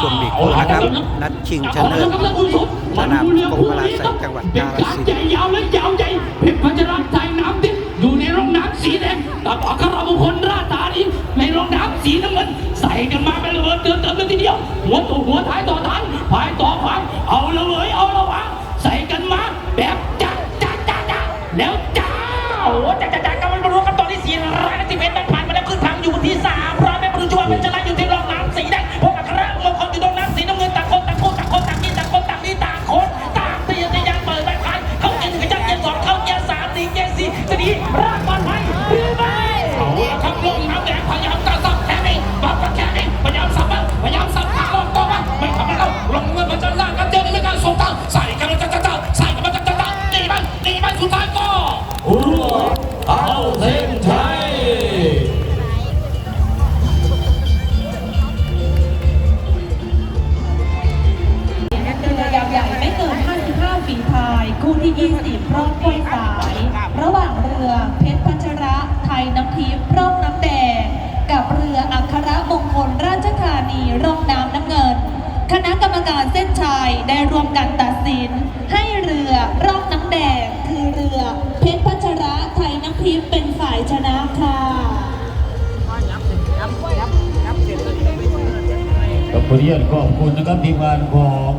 ชมอีกคู่นะครับ นัดชิงชนะเลิศสนามกรมพลาไสยจังหวัดกาฬสินธุ์ใหญ่ยาวและยาวใหญ่เพชรพัชรไทยน้ำดิบอยู่ในร่องน้ำสีแดงตัดอัครมงคลราตาดีในร่องน้ำสีน้ำเงิน ใส่กันมาเป็นระเบิดเติมเติมเลยทีเดียว หัวตัวหัวท้ายต่อท้ายพายต่อพายเอาละเว้ยเอาละวะใส่กันมาแบบจ้าจ้าจ้าจ้าแล้วจ้าโอ้จ้าจ้า จะดีรากบอลไปหรือไม่เอาละครับลงน้ำแดงพยายามกระสับแขนเองบับกับแขนเองพยายามสับมันพยายามสับขาลงตัวมันไม่ทำอะไรลงเงินมันจะล่างกันเจอในการส่งตังใส่กันจะจะจะใส่กันมันจะจะจะตีมันตีมันสุดท้ายก็รัวเอาเส้นชัยเรือยาวใหญ่ไม่เกิน55ฝีพาย คู่ที่ 20รอบก ชารเส้นชัยได้ร่วมกันตัดสิน ให้เรือร่องน้ำแดงคือเรือ เพชรพัชระไทยน้ำทิพย์เป็นฝ่ายชนะค่ะขอบคุณที่ขอบคุณนะครับทีมงานของ